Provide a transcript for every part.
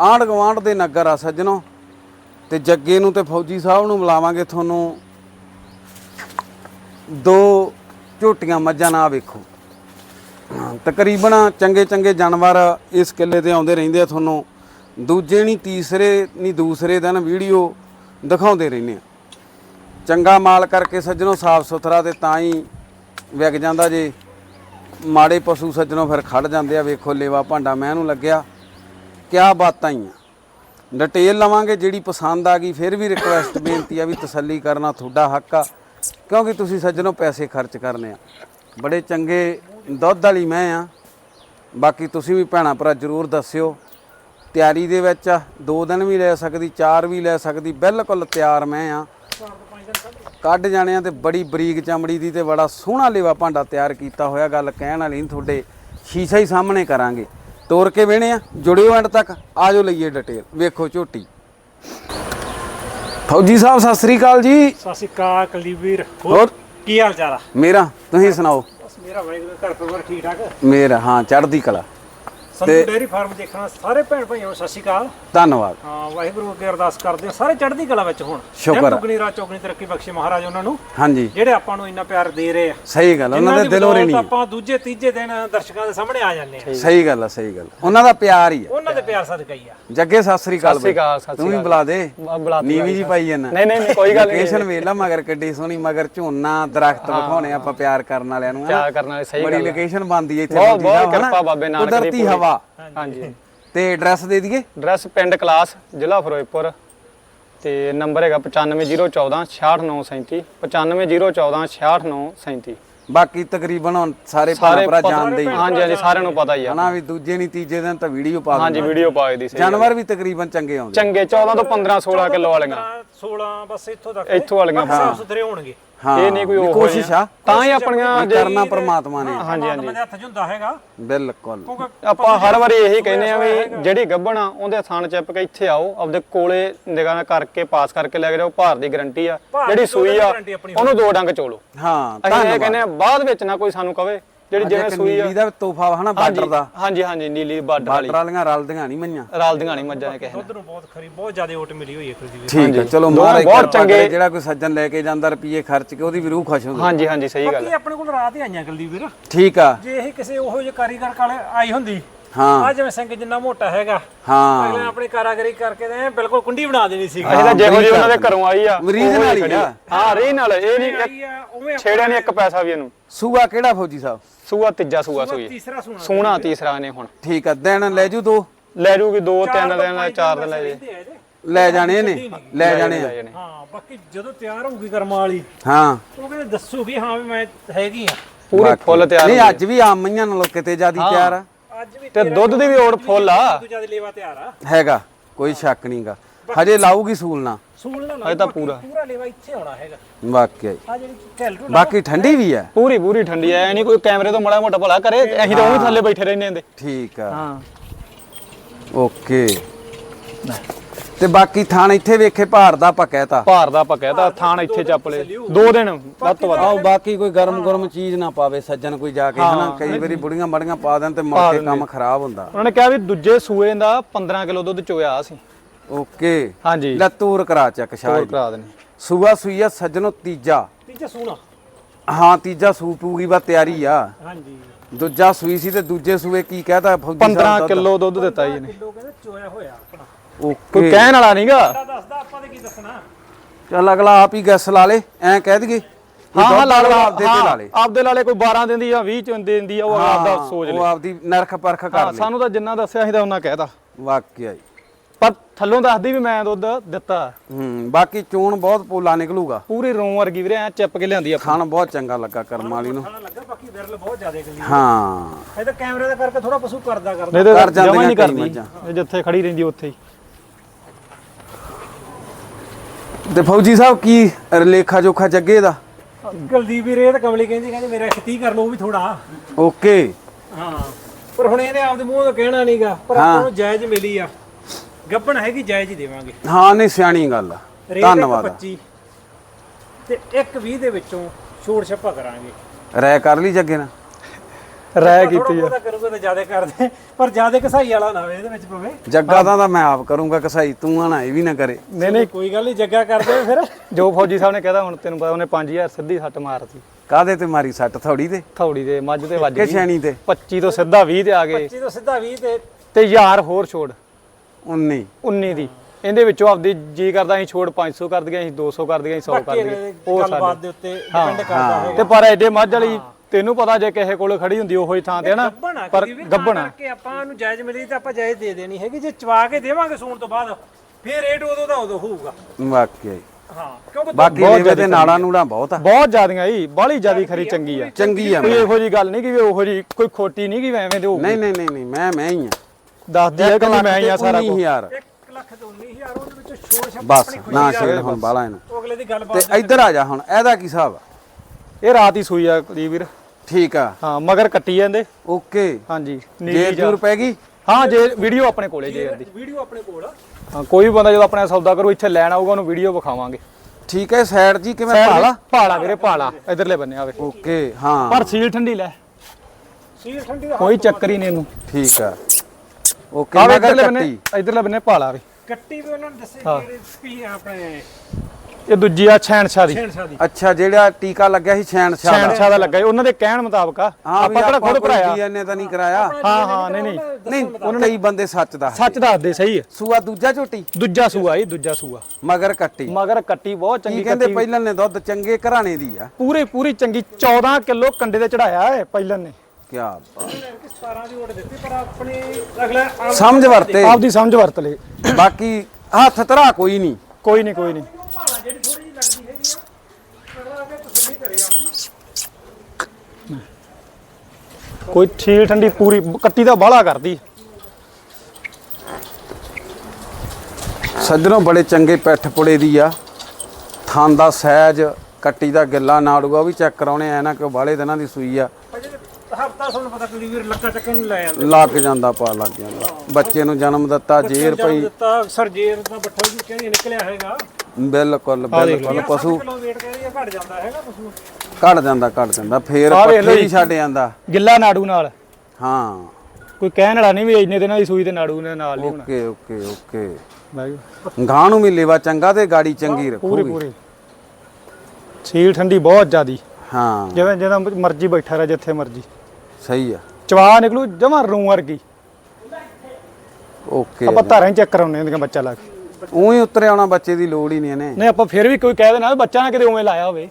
ਆਂਢ ਗੁਆਂਢ ਦੇ ਨਗਰ ਆ ਸੱਜਣੋ ਤੇ ਜੱਗੇ ਨੂੰ ਤੇ ਫੌਜੀ ਸਾਹਿਬ ਨੂੰ ਮਿਲਾਵਾਂਗੇ ਤੁਹਾਨੂੰ। ਦੋ ਝੋਟੀਆਂ ਮੱਝਾਂ ਨਾ ਵੇਖੋ। ਹਾਂ, ਤਕਰੀਬਨ ਚੰਗੇ ਚੰਗੇ ਜਾਨਵਰ ਇਸ ਕਿੱਲੇ ਤੇ ਆਉਂਦੇ ਰਹਿੰਦੇ ਆ ਤੁਹਾਨੂੰ। ਦੂਜੇ ਨਹੀਂ ਤੀਸਰੇ ਨਹੀਂ ਦੂਸਰੇ ਦਿਨ ਵੀਡੀਓ ਦਿਖਾਉਂਦੇ ਰਹਿੰਦੇ ਆ। ਚੰਗਾ ਮਾਲ ਕਰਕੇ ਸੱਜਣੋ ਸਾਫ਼ ਸੁਥਰਾ ਤੇ ਤਾਂ ਹੀ ਵਿਕ ਜਾਂਦਾ ਜੇ। ਮਾੜੇ ਪਸ਼ੂ ਸੱਜਣੋ ਫਿਰ ਖੜ ਜਾਂਦੇ ਆ ਵੇਖੋ ਲੇਵਾ ਭਾਂਡਾ ਮੈਂ ਨੂੰ ਲੱਗਿਆ। ਕਿਆ ਬਾਤਾਂ ਹੀ ਆ। ਡਿਟੇਲ ਲਵਾਂਗੇ, ਜਿਹੜੀ ਪਸੰਦ ਆ ਗਈ, ਫਿਰ ਵੀ ਰਿਕੁਐਸਟ ਬੇਨਤੀ ਆ ਵੀ ਤਸੱਲੀ ਕਰਨਾ ਤੁਹਾਡਾ ਹੱਕ ਆ, ਕਿਉਂਕਿ ਤੁਸੀਂ ਸੱਜਣੋ ਪੈਸੇ ਖਰਚ ਕਰਨੇ ਆ। ਬੜੇ ਚੰਗੇ ਦੁੱਧ ਵਾਲੀ ਮੈਂ ਆ। ਬਾਕੀ ਤੁਸੀਂ ਵੀ ਭੈਣਾ ਭਰਾ ਜਰੂਰ ਦੱਸਿਓ। ਤਿਆਰੀ ਦੇ ਵਿੱਚ ਆ, ਦੋ ਦਿਨ ਵੀ ਲੈ ਸਕਦੀ, ਚਾਰ ਵੀ ਲੈ ਸਕਦੀ, ਬਿਲਕੁਲ ਤਿਆਰ ਮੈਂ ਆ। ਕੱਢ ਜਾਣੇ ਆ ਤੇ ਬੜੀ ਬਰੀਕ ਚਮੜੀ ਦੀ ਤੇ ਬੜਾ ਸੋਹਣਾ ਲੇਵਾ ਭਾਂਡਾ ਤਿਆਰ ਕੀਤਾ ਹੋਇਆ, ਗੱਲ ਕਹਿਣ ਵਾਲੀ ਨਹੀਂ ਤੁਹਾਡੇ। ਸ਼ੀਸ਼ਾ ਹੀ ਸਾਹਮਣੇ ਕਰਾਂਗੇ। ਤੋਰ ਕੇ ਵੇਣੇ ਆ ਜੁੜਿਓ ਐਂਡ ਤੱਕ ਆਜੋ ਲਈਏ ਡਿਟੇਲ ਵੇਖੋ ਝੋਟੀ। ਫੌਜੀ ਸਾਹਿਬ ਸਤਿ ਸ੍ਰੀ ਅਕਾਲ ਜੀ। ਸਤਿ ਸ਼੍ਰੀ ਅਕਾਲ ਕੁਲਦੀਪ ਵੀਰ ਹੋਰ ਕੀ ਹਾਲ ਚਾਲ ਆ? ਮੇਰਾ ਤੁਸੀਂ ਸੁਣਾਓ? ਬਸ ਮੇਰਾ ਵਾਹਿਗੁਰੂ ਘਰ ਪਰਿਵਾਰ ਠੀਕ ਠਾਕ। ਮੇਰਾ ਹਾਂ ਚੜ੍ਹਦੀ ਕਲਾ। ਸੰਧੂ ਡੇਅਰੀ ਫਾਰਮ ਦੇਖਣਾ ਸਾਰੇ ਭੈਣ ਭਾਈਆਂ ਨੂੰ ਸਤਿ ਸ਼੍ਰੀ ਅਕਾਲ। ਧੰਨਵਾਦ। ਹਾਂ ਵਾਹਿਗੁਰੂ ਅੱਗੇ ਅਰਦਾਸ ਕਰਦੇ ਹਾਂ। ਸਾਰੇ ਚੜ੍ਹਦੀ ਕਲਾ ਵਿੱਚ ਹੁਣ। ਸ਼ੁਕਰ। ਦੁਗਣੀ ਰਾਤ ਚੌਗਣੀ ਤਰੱਕੀ ਬਖਸ਼ੇ ਮਹਾਰਾਜ ਉਹਨਾਂ ਨੂੰ। ਹਾਂਜੀ। ਜਿਹੜੇ ਆਪਾਂ ਨੂੰ ਇੰਨਾ ਪਿਆਰ ਦੇ ਰਹੇ ਆ। ਸਹੀ ਗੱਲ ਉਹਨਾਂ ਦੇ ਦਿਲੋਂ ਨਹੀਂ ਆਪਾਂ ਦੂਜੇ ਤੀਜੇ ਦਿਨ ਦਰਸ਼ਕਾਂ ਦੇ ਸਾਹਮਣੇ ਆ ਜਾਂਦੇ ਆ ਸਹੀ ਗੱਲ ਆ ਸਹੀ ਗੱਲ ਉਹਨਾਂ ਦਾ ਪਿਆਰ ਹੀ ਆ। ਉਹਨਾਂ ਦੇ ਪਿਆਰ ਸਦਕਾ ਹੀ ਆ। ਜੱਗੇ ਸਤਿ ਸ੍ਰੀ ਅਕਾਲ ਸਤਿ ਸ੍ਰੀ ਅਕਾਲ, ਸਤਿ ਤੂੰ ਵੀ ਬੁਲਾ ਦੇ। ਨੀਵੀਂ ਜੀ। ਪਾਈ ਜਾਂਦਾ। ਨਹੀਂ ਨਹੀਂ ਨਹੀਂ, ਕੋਈ ਗੱਲ ਨਹੀਂ। ਲੋਕੇਸ਼ਨ ਵੇਖ ਲਾ ਮਗਰ ਕਿੱਡੀ ਸੋਹਣੀ। ਮਗਰ ਝੋਨਾ ਦਰਖਤ ਵਿਖਾਉਣੇ ਆਪਾਂ ਪਿਆਰ ਕਰਨ ਵਾਲਿਆਂ ਨੂੰ ਪਿਆਰ ਕਰਨ ਵਾਲੀ ਸਹੀ ਬੜੀ ਗੱਲ ਆ। ਲੋਕੇਸ਼ਨ ਬਣਦੀ ਇੱਥੇ ਬਹੁਤ- ਬਹੁਤ? ਕਿਰਪਾ ਬਾਬੇ ਨਾਨਕ ਦੀ ਕੁਦਰਤੀ ਪੂਰੀ। ਹਵਾ ਹਾਂਜੀ। ਤੇ ਐਡਰੈਸ ਦੇ ਦਈਏ? ਐਡਰੈਸ ਪਿੰਡ ਕਲਾਸ ਜ਼ਿਲ੍ਹਾ ਫਿਰੋਜ਼ਪੁਰ। ਤੇ ਨੰਬਰ ਹੈਗਾ 95014 66937 95014 66937 ਬਾਕੀ ਤਕਰੀਬਨ ਹੁਣ ਸਾਰੇ ਭਰਾ ਸਾਰੇ ਭਰਾ ਜਾਣਦੇ ਹੀ ਆ। ਹਾਂਜੀ ਹਾਂਜੀ ਸਾਰਿਆਂ ਨੂੰ ਪਤਾ ਹੀ ਆ। ਹਨਾ ਵੀ ਦੂਜੇ ਨਹੀਂ ਤੀਜੇ ਦਿਨ ਤਾਂ ਵੀਡੀਓ ਪਾ ਹਾਂਜੀ ਦਿੰਦੇ ਵੀਡੀਓ ਪਾਏ ਦੀ ਸਹੀ ਜਾਨਵਰ ਵੀ ਤਕਰੀਬਨ ਚੰਗੇ ਆਉਂਦੇ ਚੰਗੇ 14 ਤੋਂ 15 16 ਕਿਲੋ ਵਾਲੀਆਂ। 16 ਬਸ ਇੱਥੋਂ ਤੱਕ। ਇੱਥੋਂ ਵਾਲੀਆਂ ਬਾਕੀ ਸਾਫ਼ ਸੁਥਰੇ ਹੋਣਗੇ। ਹਾਂ ਇਹ ਨਹੀਂ ਕੋਈ ਉਹ ਕੋਸ਼ਿਸ਼ ਆ। ਤਾਂ ਹੀ ਆਪਣੀਆਂ ਕਰਨਾ ਪ੍ਰਮਾਤਮਾ ਨੇ। ਹਾਂਜੀ ਹਾਂਜੀ। ਦੇ ਹੱਥ 'ਚ ਹੁੰਦਾ ਹੈਗਾ। ਬਿਲਕੁਲ। ਕਿਉਂਕਿ ਆਪਾਂ ਹਰ ਵਾਰੀ ਇਹੀ ਕਹਿੰਦੇ ਆ ਵੀ ਜਿਹੜੀ ਗੱਭਣ ਆ ਉਹਦੇ ਥਾਣ ਚੱਪ ਕੇ ਇੱਥੇ ਆਓ ਆਪਦੇ ਕੋਲੇ ਨਿਗਾਹ ਕਰਕੇ ਪਾਸ ਕਰਕੇ ਲੈ ਕੇ ਜਾਓ ਭਾਰ ਦੀ ਗਾਰੰਟੀ ਆ। ਜਿਹੜੀ ਸੂਈ ਆ ਉਹਨੂੰ ਦੋ ਡੰਗ ਚੋਲੋ। ਹਾਂ ਅਸੀਂ ਇਹ ਕਹਿੰਦੇ ਆ ਬਾਅਦ ਵਿੱਚ ਨਾ ਕੋਈ ਸਾਨੂੰ ਕਵੇ। ਜਿਹੜੀ ਜਿਵੇਂ ਸੂਈ ਆ। ਨੀਲੀ ਦਾ ਤੋਹਫਾ ਹਨਾ ਬਾਰਡਰ ਦਾ। ਹਾਂਜੀ ਹਾਂਜੀ ਨੀਲੀ ਬਾਰਡਰ ਵਾਲੀ। ਬਾਰਡਰ ਵਾਲੀਆਂ ਰਲਦੀਆਂ ਨਹੀਂ ਮਈਆਂ। ਰਲਦੀਆਂ ਨਹੀਂ ਮੱਝਾਂ ਨੇ ਕਿਸੇ ਦੁੱਧ ਨੂੰ ਬਹੁਤ ਖਰੀ ਬਹੁਤ ਜ਼ਿਆਦਾ ਓਟ ਮਿਲੀ ਹੋਈ ਹੈ ਵੀਰ ਠੀਕ ਹੈ ਚਲੋ ਮਹਾਰਾਜ ਬਹੁਤ ਚੰਗੇ। ਜਿਹੜਾ ਕੋਈ ਸੱਜਣ ਲੈ ਕੇ ਜਾਂਦਾ ਰੁਪਏ ਖਰਚ ਕੇ ਉਹਦੀ ਵੀ ਰੂਹ ਖੁਸ਼ ਹੁੰਦੀ। ਹਾਂਜੀ ਹਾਂਜੀ ਸਹੀ ਗੱਲ ਬਾਕੀ ਆਪਣੇ ਕੋਲ ਰਾਤ ਹੀ ਆਈਆਂ ਕੁਲਦੀਪ ਵੀਰ। ਠੀਕ ਆ। ਜੇ ਇਹ ਕਿਸੇ ਉਹੋ ਜਿਹੇ ਕਾਰੀਗਰ ਕਾਲੇ ਆਈ ਹੁੰਦੀ ਹਾਂ। ਆ ਜਿਵੇਂ ਸਿੰਘ ਜਿੰਨਾ ਮੋਟਾ ਹੈਗਾ ਹਾਂ। ਅਗਲੇ ਨੇ ਆਪਣੀ ਕਾਰਾਗਰੀ ਕਰਕੇ ਤੇ ਬਿਲਕੁਲ ਕੁੰਡੀ ਬਣਾ ਦੇਣੀ ਸੀ। ਅਸੀਂ ਤਾਂ ਜਿਹੋ ਜਿਹੀ ਉਹਨਾਂ ਦੇ ਘਰੋਂ ਆਈ ਆ ਮਰੀਜ਼ ਨਾਲ ਹੀ ਆ। ਹਾਂ ਰੀ ਨਾਲ ਇਹ ਨਹੀਂ ਉਵੇਂ ਛੇੜਿਆ ਨਹੀਂ ਇੱਕ ਪੈਸਾ ਵੀ ਇਹਨੂੰ। ਸੂਆ ਕਿਹੜਾ ਫੌਜੀ ਸਾਹਿਬ? ਸੂਆ ਤੀਜਾ ਸੂਆ ਸੂਈ ਤੀਸਰਾ ਸੁਣਾ ਸੋਹਣਾ ਤੀਸਰਾ ਨੇ ਹੁਣ। ਠੀਕ ਆ ਦਿਨ ਲੈ ਜੂ ਦੋ। ਲੈ ਜੂਗੀ ਦੋ ਤਿੰਨ ਦਿਨ ਲੈ ਚਾਰ ਦਿਨ ਲੈ ਜੇ। ਲੈ ਜਾਣੇ ਨੇ ਲੈ ਜਾਣੇ ਆ। ਹਾਂ ਬਾਕੀ ਜਦੋਂ ਤਿਆਰ ਹੋਊਗੀ ਕਰਮਾਂ ਵਾਲੀ ਹਾਂ। ਉਹ ਕਹਿੰਦੇ ਦੱਸੂਗੀ ਹਾਂ ਵੀ ਮੈਂ ਹੈਗੀ ਆ। ਪੂਰੀ। ਫੁੱਲ ਤਿਆਰ ਨਹੀਂ ਅੱਜ ਵੀ ਆਮ ਮਈਆਂ ਨਾਲੋਂ ਕਿਤੇ ਜਿਆਦੀ ਤਿਆਰ ਆ। ਤੇ ਦੁੱਧ ਦੀ ਵੀ ਓੜ ਫੁੱਲ ਆ। ਤੂੰ ਜਦ ਲੇਵਾ ਤਿਆਰ ਆ। ਹੈਗਾ ਕੋਈ ਸ਼ੱਕ ਨਹੀਂਗਾ ਹਜੇ ਲਾਊਗੀ ਸੂਲਣਾ ਸੂਲ ਨਾ ਅਜੇ ਤਾਂ ਪੂਰਾ। ਪੂਰਾ ਲੇਵਾ ਇੱਥੇ ਆਉਣਾ ਹੈਗਾ। ਵਾਕਿਆ ਹੀ। ਆ ਜਿਹੜੀ ਕੈਲਟੂ ਬਾਕੀ ਠੰਡੀ ਵੀ ਆ ਪੂਰੀ ਪੂਰੀ ਠੰਡੀ ਐ ਨਹੀਂ ਕੋਈ ਕੈਮਰੇ ਤੋਂ ਮੜਾ ਮੋਟਾ ਭਲਾ ਕਰੇ ਅਸੀਂ ਤਾਂ ਉਹ ਵੀ ਥੱਲੇ ਬੈਠੇ ਰਹਿੰਦੇ ਹੁੰਦੇ। ਠੀਕ ਆ। ਹਾਂ। ਓਕੇ। ਤੇ ਬਾਕੀ ਥਾਣ ਇੱਥੇ ਵੇਖੇ ਭਾਰ ਦਾ ਆਪਾਂ ਕਹਿਤਾ ਭਾਰ ਦਾ ਆਪਾਂ ਕਹਿਤਾ ਥਾਣ ਇੱਥੇ ਚੱਪ ਲੈ ਦੋ ਦਿਨ ਵੱਧ ਤੋਂ ਵੱਧ। ਆਓ ਬਾਕੀ ਕੋਈ ਗਰਮ ਗਰਮ ਚੀਜ਼ ਨਾ ਪਾਵੇ ਸੱਜਣ ਕੋਈ ਜਾ ਕੇ ਹਨਾ? ਕਈ ਵਾਰੀ ਬੁੜੀਆਂ ਮੜੀਆਂ ਪਾ ਦੇਣ ਤੇ ਮੁੜ ਕੇ ਕੰਮ ਖਰਾਬ ਹੁੰਦਾ। ਉਹਨਾਂ ਨੇ ਕਿਹਾ ਵੀ ਦੂਜੇ ਸੂਏ ਦਾ 15 ਕਿਲੋ ਦੁੱਧ ਚੋਇਆ ਸੀ ਓਕੇ। ਹਾਂਜੀ। ਲੈ ਤੂਰ ਕਰਾ ਚੱਕ ਸ਼ਾਹ ਹੋਰ ਜੀ। ਕਰਾ ਦੇਣੀ ਸੂਆ ਸੂਈਆ ਸੱਜਣੋ ਤੀਜਾ। ਤੀਜਾ ਸੂਣਾ। ਹਾਂ ਤੀਜਾ ਸੂ ਪੂਗੀ ਬਾ ਤਿਆਰੀ ਆ। ਹਾਂਜੀ। ਦੂਜਾ ਸੂਈ ਸੀ ਤੇ ਦੂਜੇ ਸੂਏ ਕੀ ਕਹਤਾ ਫੌਜੀ 15 ਕਿਲੋ ਦੁੱਧ ਦਿੱਤਾ ਜੀ ਨੇ ਕਿਲੋ ਕਹਿੰਦੇ ਚੋਇਆ ਹੋਇਆ ਆਪਣਾ। ਕੋਈ ਓਕੇ ਕਹਿਣ ਵਾਲਾ ਨਹੀਂਗਾ ਤਾਂ ਦੱਸਦਾ ਆਪਾਂ ਤੇ ਕੀ ਦੱਸਣਾ? ਚੱਲ ਅਗਲਾ ਆਪ ਹੀ ਗੈਸ ਲਾ ਲੇ ਐਂ ਕਹਿ ਦਈਏ। ਹਾਂ ਹਾਂ ਲਾ ਲਓ ਆਪਦੇ ਤੇ ਲਾ ਲੇ। ਆਪਦੇ ਲਾਲੇ ਕੋਈ 12 ਦਿੰਦੀ ਆ 20 ਚ ਦਿੰਦੀ ਆ ਉਹ ਆਪਦਾ ਸੋਚ ਉਹ ਲੈ। ਆਪਦੀ ਨਰਖ ਪਰਖ ਕਰ ਲੈ। ਸਾਨੂੰ ਤਾਂ ਜਿੰਨਾ ਦੱਸਿਆ ਸੀ ਤਾਂ ਉਹਨਾਂ ਕਹਿਤਾ ਵਾਕਿਆ ਹੀ ਪਰ ਥੱਲੋਂ ਦੱਸਦੀ ਵੀ ਮੈਂ ਦੁੱਧ ਦਿੱਤਾ। ਹੂੰ ਬਾਕੀ ਚੋਣ ਬਹੁਤ ਪੋਲਾ ਨਿਕਲੂਗਾ। ਪੂਰੀ ਰੋਂ ਵਰਗੀ ਵੀਰੇ ਐ ਚਿੱਪ ਕੇ ਲਿਆਂਦੀ ਆ ਖਾਣ ਬਹੁਤ ਚੰਗਾ ਲੱਗਾ ਕਰਮ ਵਾਲੀ ਨੂੰ। ਖਾਣਾ ਲੱਗਾ ਬਾਕੀ ਵਿਰਲ ਬਹੁਤ ਜ਼ਿਆਦਾ ਕਲੀ ਹਾਂ। ਇਹ ਤਾਂ ਕੈਮਰੇ ਦਾ ਕਰਕੇ ਥੋੜਾ ਪਸ਼ੂ ਕਰਦਾ ਕਰਦਾ। ਨਹੀਂ ਤੇ ਕਰ ਜਾਂਦੀਆਂ ਜਮਾਂ ਨਹੀਂ ਕਈ ਕਰਦੀ ਮੱਝਾਂ। ਇਹ ਜਿੱਥੇ ਖੜੀ ਰਹਿੰਦੀ ਉੱਥੇ ਹੀ। ਤੇ ਫੌਜੀ ਸਾਹਿਬ ਕੀ ਲੇਖਾ ਜੋਖਾ ਜੱਗੇ ਦਾ? ਕੁਲਦੀਪ ਵੀਰ ਇਹ ਤਾਂ ਕਮਲੀ ਕਹਿੰਦੀ ਕਹਿੰਦੇ ਮੇਰਾ 30 ਕਰ ਲਓ ਉਹ ਵੀ ਥੋੜਾ ਓਕੇ। ਹਾਂ। ਪਰ ਹੁਣ ਇਹਨੇ ਆਪਦੇ ਮੂੰਹ ਤੋਂ ਕਹਿਣਾ ਨਹੀਂਗਾ ਪਰ ਆਪਾਂ ਨੂੰ ਜਾਇਜ਼ ਮਿਲੀ ਆ। ਗੱਬਣ ਹੈਗੀ ਜਾਇਜ਼ ਹੀ ਦੇਵਾਂਗੇ। ਹਾਂ ਨਹੀਂ ਸਿਆਣੀ ਗੱਲ ਆ। ਧੰਨਵਾਦ 25 ਤੇ 120 ਦੇ ਵਿੱਚੋਂ ਛੋੜ ਛੱਪਾ ਕਰਾਂਗੇ। ਰਹਿ ਕਰ ਲਈ ਜੱਗੇ ਨਾਲ? ਰਹਿ ਥੋੜਾ ਕੀਤੀ ਆ। ਕਰੂਗਾ ਤਾਂ ਜ਼ਿਆਦਾ ਕਰਦੇ। ਪਰ ਜ਼ਿਆਦਾ ਕਸਾਈ ਵਾਲਾ ਨਾ ਹੋਵੇ ਇਹਦੇ ਵਿੱਚ ਪਵੇ ਜੱਗਾ ਦਾ ਤਾਂ ਮੈਂ ਆਪ ਕਰੂੰਗਾ ਕਸਾਈ ਤੂੰ ਆਣਾ ਇਹ ਵੀ ਨਾ ਕਰੇ। ਨਹੀਂ ਨਹੀਂ। ਕੋਈ ਗੱਲ ਨਹੀਂ ਜੱਗਾ ਕਰਦੇ ਫਿਰ। ਜੋ ਫੌਜੀ ਸਾਹਿਬ ਨੇ ਕਹਿਦਾ ਹੁਣ ਤੈਨੂੰ ਪਤਾ ਉਹਨੇ 5000 ਸਿੱਧੀ ਸੱਟ ਮਾਰਤੀ। ਕਾਦੇ ਤੇ ਮਾਰੀ ਸੱਟ? ਥੋੜੀ ਤੇ? ਥੌੜੀ ਦੇ ਮੱਝ ਤੇ ਵੱਜ ਕਿ ਗਈ। ਛੈਣੀ ਤੇ? 25 ਤੋਂ ਸਿੱਧਾ 20 ਤੇ ਆ ਗਏ। 25 ਤੋਂ ਸਿੱਧਾ 20 ਤੇ। ਤੇ ਯਾਰ ਹੋਰ ਛੋੜ। 19 19 ਦੀ। ਇਹਦੇ ਵਿੱਚੋਂ ਆਪਦੀ ਜੀ ਕਰਦਾ ਅਸੀਂ ਛੋੜ 500 ਕਰ ਦਈਏ ਅਸੀਂ 200 ਕਰ ਦਈਏ ਅਸੀਂ 100 ਕਰ ਦਈਏ। ਉਹ ਗੱਲਬਾਤ ਸਾਡੇ। ਦੇ ਉੱਤੇ ਡਿਪੈਂਡ ਕਰਦਾ ਹੈ। ਤੇ ਪਰ ਐਡੇ ਮੱਝ ਵਾਲੀ ਤੈਨੂੰ ਪਤਾ ਜੇ ਕਿਸੇ ਕੋਲ ਖੜੀ ਹੁੰਦੀ ਉਹੋ ਹੀ ਥਾਂ ਤੇ ਨਾ ਗੱਬਣਾ ਪਰ ਗੱਬਣਾ ਕਿ ਆਪਾਂ ਨੂੰ ਜਾਇਜ਼ ਮਿਲੀ ਤਾਂ ਆਪਾਂ ਜਾਇਜ਼ ਦੇ ਦੇਣੀ ਹੈਗੀ। ਜੇ ਚਵਾ ਕੇ ਦੇਵਾਂਗੇ ਸੂਣ ਤੋਂ ਬਾਅਦ ਫਿਰ ਰੇਟ ਉਦੋਂ ਦਾ ਉਦੋਂ ਹੋਊਗਾ। ਵਾਕਿਆ ਹੀ। ਹਾਂ ਕਿਉਂਕਿ ਬਾਕੀ ਲੇਵੇ ਤੇ ਨਾੜਾ ਨੂੜਾ ਬਹੁਤ ਆ। ਬਹੁਤ ਜ਼ਿਆਦੀਆਂ ਹੀ ਬਾਹਲੀ ਜ਼ਿਆਦੀ ਖਰੀ ਚੰਗੀ ਆ। ਚੰਗੀ ਆ ਕੋਈ ਇਹੋ ਜੀ ਗੱਲ ਨਹੀਂ ਕਿ ਵੀ ਉਹੋ ਜੀ ਕੋਈ ਖੋਟੀ ਨਹੀਂ ਕਿ ਐਵੇਂ ਦੇ ਹੋਊ ਨਹੀਂ ਨਹੀਂ ਨਹੀਂ ਨਹੀਂ ਮੈਂ ਮੈਂ ਹੀ ਆ। ਦੱਸਦੀ ਹੈ ਕਿ ਮੈਂ ਹੀ ਆ ਸਾਰਾ ਕੁਝ 19000 1 ਲੱਖ ਤੇ 19000 ਉਹਦੇ ਵਿੱਚੋਂ ਛੋੜ ਛੱਪ ਬਸ ਨਾ ਛੇੜ ਹੁਣ ਬਾਲਾ ਇਹਨੂੰ। ਅਗਲੇ ਦੀ ਤੇ ਇੱਧਰ ਆ ਜਾ ਹੁਣ ਇਹਦਾ ਕੀ ਹਿਸਾਬ ਆ? ਇਹ ਰਾਤ ਹੀ ਸੂਈ ਆ ਕੁਲਦੀਪ ਵੀਰ। ਠੀਕ ਆ। ਹਾਂ ਮਗਰ ਕੱਟੀ ਜਾਂਦੇ। ਓਕੇ। ਹਾਂਜੀ ਨੀਲੀ ਜਾ ਜੂਰ ਪੈ ਗਈ? ਹਾਂ ਜੇ ਵੀਡੀਓ ਆਪਣੇ ਕੋਲੇ ਜੇ ਜਾਂਦੀ ਵੀਡੀਓ ਆਪਣੇ ਕੋਲ ਆ। ਹਾਂ ਕੋਈ ਵੀ ਬੰਦਾ ਜਦੋਂ ਆਪਣਾ ਸੌਦਾ ਕਰੂ ਇੱਥੇ ਲੈਣ ਆਊਗਾ ਉਹਨੂੰ ਵੀਡੀਓ ਵਿਖਾਵਾਂਗੇ। ਠੀਕ ਹੈ ਸਾਈਡ ਜੀ ਕਿਵੇਂ ਭਾਲਾ? ਭਾਲਾ ਵੀਰੇ ਭਾਲਾ। ਇਧਰਲੇ ਬੰਨੇ ਆਵੇ ਓਕੇ ਹਾਂ। ਪਰ ਸੀਲ ਠੰਡੀ ਲੈ। ਸੀਲ ਠੰਡੀ ਦਾ ਕੋਈ ਚੱਕਰ ਹੀ ਨਹੀਂ ਇਹਨੂੰ। ਠੀਕ ਆ। ਓਕੇ ਆਵੇ ਮਗਰ ਇਧਰਲੇ ਬੰਨੇ ਕੱਟੀ। ਇਧਰਲੇ ਬੰਨੇ ਭਾਲਾ ਵੇ। ਕੱਟੀ ਵੀ ਉਹਨਾਂ ਨੇ ਦੱਸੇ ਜਿਹੜੇ ਵੀ ਆਪਣੇ ਇਹ ਦੂਜੀ ਆ ਛੈਣਸ਼ਾ ਦੀ ਦੀ ਅੱਛਾ ਜਿਹੜਾ ਟੀਕਾ ਲੱਗਿਆ ਸੀ ਛੈਣ ਛਾਲ ਛੈਣਸ਼ਾ ਦਾ ਲੱਗਾ ਸੀ, ਉਹਨਾਂ ਦੇ ਕਹਿਣ ਮੁਤਾਬਕ ਆ। ਹਾਂ ਵੀ ਆਪਾਂ ਕਿਹੜਾ ਖੁਦ ਭਰਾਇਆ? ਡੀਐਨਏ ਤਾਂ ਨਹੀਂ ਕਰਾਇਆ। ਹਾਂ ਹਾਂ ਨਹੀਂ ਨਹੀਂ। ਨਹੀਂ ਉਹਨਾਂ ਕਈ ਬੰਦੇ ਸੱਚ ਦਾ ਸੱਚ ਦੱਸਦੇ ਸਹੀ ਹੈ। ਸੂਆ ਦੂਜਾ ਝੋਟੀ? ਦੂਜਾ ਸੂਆ ਇਹ ਦੂਜਾ ਸੂਆ। ਮਗਰ ਕੱਟੀ। ਮਗਰ ਕੱਟੀ ਬਹੁਤ ਕੀ ਚੰਗੀ ਕਹਿੰਦੇ ਕੱਟੀ। ਪਹਿਲਾਂ ਨੇ ਦੁੱਧ? ਚੰਗੇ ਘਰਾਣੇ ਦੀ ਆ। ਪੂਰੀ ਪੂਰੀ ਚੰਗੀ। 14 ਕਿਲੋ ਕੰਡੇ ਤੇ ਚੜਾਇਆ ਹੈ ਪਹਿਲਾਂ ਨੇ। ਕੀ ਬਾਤ। 17 ਦੀ ਓਟ ਦਿੱਤੀ ਪਰ ਆਪਣੀ ਅਗਲਾ ਆਮ ਸਮਝ ਵਰਤੇ। ਆਪਦੀ ਸਮਝ ਵਰਤ ਲੈ ਬਾਕੀ ਹੱਥ ਧਰਾ ਕੋਈ ਨਹੀਂ। ਕੋਈ ਨਹੀਂ ਕੋਈ ਨਹੀਂ ਭਾਲਾ ਜਿਹੜੀ ਥੋੜੀ ਜਿਹੀ ਲੱਗਦੀ ਹੈਗੀ ਆ ਅਗਲਾ ਆ ਕੇ ਤਸੱਲੀ ਕਰੇਗਾ ਕੋਈ ਛੀਲ ਠੰਡੀ ਪੂਰੀ ਕੱਟੀ ਦਾ ਬਾਹਲਾ ਕਰਦੀ। ਸੱਜਣੋਂ ਬੜੇ ਚੰਗੇ ਪੈਠ ਪੁੜੇ ਦੀ ਆ। ਥਾਂ ਦਾ ਸਹਿਜ ਕੱਟੀ ਦਾ ਗਿੱਲਾ ਨਾੜੂਆ ਉਹ ਵੀ ਚੈੱਕ ਕਰਾਉਣੇ ਆ ਨਾ ਕਿ ਬਾਲੇ ਦਿਨਾਂ ਦੀ ਸੂਈ ਆ। ਹਫਤਾ ਤੁਹਾਨੂੰ ਪਤਾ ਕੁੜੀ ਵੀਰ ਲੱਕਾ ਚੱਕਣ ਨੂੰ ਲੈ ਜਾਂਦੇ। ਲੱਗ ਜਾਂਦਾ ਪਾ ਲੱਗ ਜਾਂਦਾ। ਬੱਚੇ ਨੂੰ ਜਨਮ ਦਿੱਤਾ ਜੇਰ ਜਨਮ ਪਈ। ਦਿੱਤਾ ਸਰਜੇਰ ਦਾ ਬੱਠਾ ਵੀ ਕਹਿੰਦੀ ਨਿਕਲਿਆ ਹੈਗਾ? ਬਿਲਕੁਲ ਬਿਲਕੁਲ ਪਸ਼ੂ। ਕਿਲੋ ਵੇਟ ਕਹਿੰਦੀ ਆ ਘਟ ਜਾਂਦਾ ਹੈਗਾ ਪਸ਼ੂ। ਘਟ ਜਾਂਦਾ ਘਟ ਜਾਂਦਾ। ਫੇਰ ਆਹ ਵੇਖ ਲਓ ਪੱਠੇ ਜੀ। ਹੀ ਛੱਡ ਜਾਂਦਾ। ਗਿੱਲਾ ਨਾੜੂ ਨਾਲ। ਹਾਂ। ਕੋਈ ਕਹਿਣ ਵਾਲਾ ਨਹੀਂ ਵੀ ਇੰਨੇ ਦਿਨਾਂ ਦੀ ਸੂਈ ਤੇ ਨਾੜੂ ਨੇ ਨਾਲ ਨਹੀਂ ਹੋਣਾ। Okay okay okay. ਬਾਈ। ਗਾਂ ਨੂੰ ਵੀ ਲੇਵਾ ਚੰਗਾ ਤੇ ਗਾੜੀ ਚੰਗੀ ਪੂਰੀ ਰੱਖੂਗੀ ਪੂਰੀ। ਛੀਲ ਠੰਡੀ ਬਹੁਤ ਜ਼ਿਆਦੀ। ਹਾਂ। ਜਿਵੇਂ ਜਿਹਦਾ ਮਰਜ਼ੀ ਬੈਠਾ ਰਹੇ ਜਿੱਥੇ ਮਰਜ਼ੀ। ਸਹੀ ਆ। ਚਵਾ ਨਿਕਲੂ ਜਮਾ ਰੂ ਵਰਗੀ। ਓਕੇ ਆਪਾਂ ਧਾਰਾਂ ਚੈੱਕ ਕਰਾਉਂਦੇ ਹੁੰਦੀਆਂ ਬੱਚਾ ਲਾ ਕੇ। ਉਹੀ ਉੱਤਰ ਆਉਣਾ ਬੱਚੇ ਦੀ ਲੋੜ ਹੀ ਨਹੀਂ ਇਹਨੇ। ਨਹੀਂ ਆਪਾਂ ਫਿਰ ਵੀ ਕੋਈ ਕਹਿ ਦੇਣਾ ਵੀ ਬੱਚਾ ਨਾ ਕਿਤੇ ਉਵੇਂ ਲਾਇਆ ਹੋਵੇ।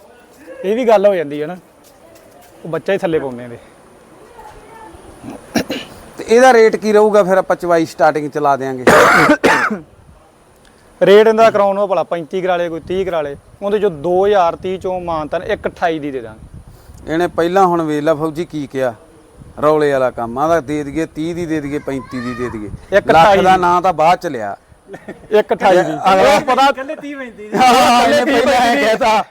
ਇਹ ਵੀ ਗੱਲ ਹੋ ਜਾਂਦੀ ਹੈ ਨਾ। ਉਹ ਬੱਚਾ ਹੀ ਥੱਲੇ ਪਾਉਂਦੇ ਨੇ। ਤੇ ਇਹਦਾ ਰੇਟ ਕੀ ਰਹੂਗਾ ਫਿਰ ਆਪਾਂ ਚਵਾਈ ਸਟਾਰਟਿੰਗ ਚਲਾ ਦੇਾਂਗੇ ਰੇਟ ਇਹਦਾ ਕਰਾਉਣ ਨੂੰ ਭਲਾ 35 ਕਰਾਲੇ ਕੋਈ 30 ਕਰਾਲੇ ਉਹਦੇ ਚੋਂ 2030 ਚੋਂ ਮਾਨਤਨ 128 ਦੀ ਦੇ ਦਾਂਗੇ। ਇਹਨੇ ਪਹਿਲਾਂ ਹੁਣ ਵੇਲਾ ਫੌਜੀ ਕੀ ਕਿਹਾ। ਰੌਲੇ ਵਾਲਾ ਕੰਮ ਆਦਾ ਦੇ ਦਈਏ 30 ਦੀ ਦੇ ਦਈਏ 35 ਦੀ ਦੇ ਦਈਏ। ਲੱਖ ਦਾ ਦੀ। ਨਾਂ ਤਾਂ ਬਾਅਦ ਚ ਲਿਆ। 128 ਦੀ। ਅਗਲਾ ਪਤਾ ਕੱਲੇ 30 ਪੈਂਦੀ ਇਹਨੇ ਪਹਿਲਾਂ ਇਹ ਕਹਿਤਾ।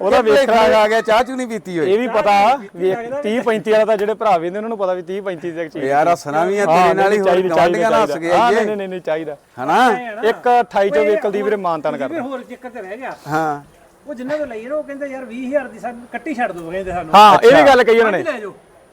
ਉਹਦਾ ਵੇਖਣਾ ਆ ਗਿਆ ਚਾਹ ਚੂ ਨਹੀਂ ਪੀਤੀ ਹੋਈ। ਇਹ ਵੀ ਪਤਾ ਵੇਖ 30 35 ਵਾਲਾ ਤਾਂ ਜਿਹੜੇ ਭਰਾ ਵੇਂਦੇ ਉਹਨਾਂ ਨੂੰ ਪਤਾ ਵੀ 30 35 ਦੀ ਚੀਜ਼ ਯਾਰ ਹੱਸਣਾ ਵੀ ਆ ਤੇਰੇ ਨਾਲ ਹੀ ਹੋਰ ਗਵਾਂਢੀਆਂ ਨਾਲ ਹੱਸ ਗਏ ਇਹ ਨਹੀਂ ਨਹੀਂ ਨਹੀਂ ਚਾਹੀਦਾ। ਹਨਾ? ਇੱਕ 28 ਚੋਂ ਵੇਕਲ ਦੀ ਵੀਰੇ ਮਾਨਤਨ ਕਰਦਾ। ਹੋਰ ਚੱਕਰ ਤੇ ਰਹਿ ਗਿਆ। ਹਾਂ। ਉਹ ਜਿੰਨਾਂ ਤੋਂ ਲਈ ਨਾ ਉਹ ਕਹਿੰਦੇ ਯਾਰ 20000 ਦੀ ਸਾਨੂੰ ਕੱਟੀ ਛੱਡ ਦੋ ਕਹਿੰਦੇ ਸਾਨੂੰ। ਹਾਂ ਇਹ ਵੀ ਗੱਲ ਕਹੀ ਉਹਨਾਂ ਨੇ।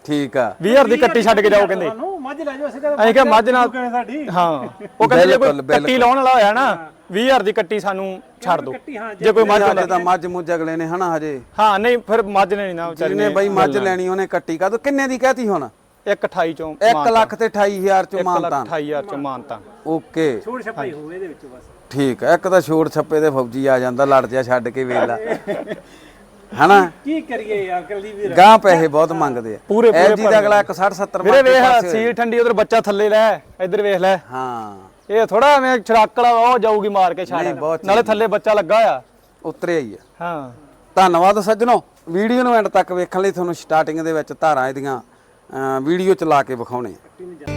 ਠੀਕ ਆ। 20000 ਦੀ ਕੱਟੀ ਛੱਡ ਕੇ ਜਾਓ ਕਹਿੰਦੇ। ਸਾਨੂੰ। ਮੱਝ ਲੈ ਜਾਓ ਅਸੀਂ ਕਹਿੰਦੇ ਅਸੀਂ ਕਿਹਾ ਮੱਝ ਨਾਲ ਕਹਿੰਦੇ ਸਾਡੀ। ਹਾਂ। ਉਹ ਕਹਿੰਦੇ ਜੇ ਬਿਲਕੁਲ, ਕੋਈ ਕੱਟੀ ਲਾਉਣ ਵਾਲਾ ਹੋਇਆ ਨਾ 20000 ਦੀ ਕੱਟੀ ਸਾਨੂੰ ਛੱਡ ਦਿਓ। ਕੱਟੀ ਹਾਂ ਜੇ ਕੋਈ ਮੱਝ ਅੱਜ ਤਾਂ ਮੱਝ ਮੁੱਝ ਅਗਲੇ ਨੇ ਹਨਾ ਹਜੇ। ਹਾਂ ਨਹੀਂ ਫਿਰ ਮੱਝ ਨੇ ਨਹੀਂ ਨਾ ਵਿਚਾਰੀ ਜਿਹਨੇ ਬਈ ਮੱਝ ਲੈਣੀ। ਉਹਨੇ ਕੱਟੀ ਕਾ ਕਿੰਨੇ ਦੀ ਕਹਤੀ ਹੁਣ? 128 ਚੋਂ 1 ਲੱਖ ਤੇ 28000 ਚ 1 ਲੱਖ ਮਾਨਤਾ। 28000 ਚੋਂ ਮਾਨਤਾ। ਓਕੇ। ਛੋੜ ਛਪਾਈ ਹੋਵੇ ਇਹਦੇ ਵਿੱਚ ਬਸ। ਠੀਕ ਹੈ ਇੱਕ ਤਾਂ ਛੋੜ ਛੱਪੇ ਦੇ ਫੌਜੀ ਆ ਜਾਂਦਾ ਲੜ ਜਾ ਛੱਡ ਕੇ ਵੇਲਾ ਹਨਾ? ਕੀ ਕਰੀਏ ਯਾਰ ਕਲਦੀ ਵੀਰ? ਗਾਂ ਪੈਸੇ ਬਹੁਤ ਮੰਗਦੇ ਆ। ਪੂਰੇ- ਪੂਰੇ ਜੀ ਦਾ ਅਗਲਾ 160 70 ਵੀਰੇ ਵੇਖ ਸੀਲ ਠੰਡੀ ਉਧਰ ਬੱਚਾ ਥੱਲੇ ਲੈ ਇੱਧਰ ਵੇਖ ਲੈ। ਹਾਂ। ਇਹ ਥੋੜਾ ਐਵੇਂ ਛੜਾਕਲਾ ਉਹ ਜਾਊਗੀ ਮਾਰ ਕੇ ਬਹੁਤ ਨਾਲੇ ਥੱਲੇ ਬੱਚਾ ਲੱਗਾ ਆ ਉਤਰਿਆ ਹੀ ਆ। ਹਾਂ। ਧੰਨਵਾਦ ਸੱਜਣੋ। ਵੀਡੀਓ ਨੂੰ ਐਂਡ ਤੱਕ ਵੇਖਣ ਲਈ ਤੁਹਾਨੂੰ ਸਟਾਰਟਿੰਗ ਦੇ ਵਿੱਚ ਧਾਰਾਂ ਇਹਦੀਆਂ ਵੀਡੀਓ ਚਲਾ ਕੇ ਵਿਖਾਉਣੇ ਆ।